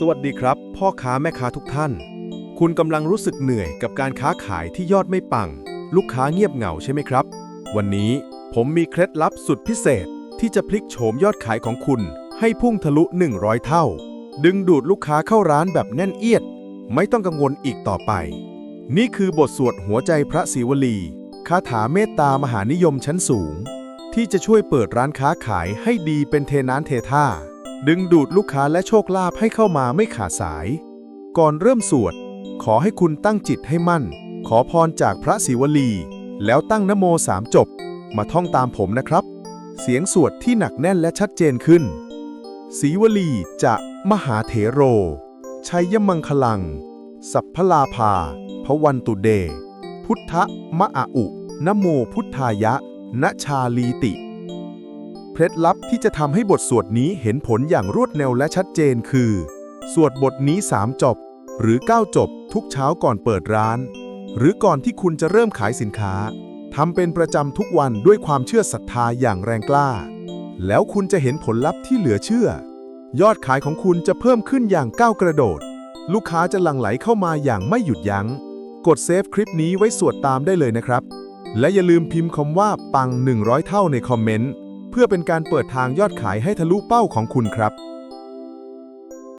สวัสดีครับ พ่อค้าแม่ค้าทุกท่าน คุณกำลังรู้สึกเหนื่อยกับการค้าขายที่ยอดไม่ปัง ลูกค้าเงียบเหงาใช่ไหมครับ วันนี้ผมมีเคล็ดลับสุดพิเศษ ที่จะพลิกโฉมยอดขายของคุณ ให้พุ่งทะลุ 100 เท่า ดึงดูดลูกค้าเข้าร้านแบบแน่นเอียด ไม่ต้องกังวลอีกต่อไป นี่คือบทสวดหัวใจพระศิวลีคาถาเมตตามหานิยมชั้นสูง ที่จะช่วยเปิดร้านค้าขายให้ดีเป็นเทน้ำเทท่า ดึงดูดลูกค้าและโชคลาภให้เข้ามาไม่ขาดสาย ก่อนเริ่มสวด ขอให้คุณตั้งจิตให้มั่น ขอพรจากพระศิวลี แล้วตั้งนโมสามจบ มาท่องตามผมนะครับ เสียงสวดที่หนักแน่นและชัดเจนขึ้นศิวลีจะมหาเถโร ชัยมังคลัง สัพพลาภาพวันตุเด พุทธมะอะอุนโมพุทธายะนชาลีติ เคล็ดลับที่จะทำให้บทสวดนี้เห็นผลอย่างรวดเร็วและชัดเจนคือ สวดบทนี้ 3 จบ หรือ 9 จบ ทุกเช้าก่อนเปิดร้าน หรือก่อนที่คุณจะเริ่มขายสินค้าทำเป็นประจำทุกวันด้วยความเชื่อศรัทธาอย่างแรงกล้า แล้วคุณจะเห็นผลลัพธ์ที่เหลือเชื่อ ยอดขายของคุณจะเพิ่มขึ้นอย่างก้าวกระโดด ลูกค้าจะหลั่งไหลเข้ามาอย่างไม่หยุดยัง้ง กดเซฟคลิปนี้ไว้สวดตามได้เลยนะครับ และอย่าลืมพิมพ์คำว่าปัง 100 เท่าในคอมเมนต์ เพื่อเป็นการเปิดทางยอดขายให้ทะลุเป้าของคุณครับ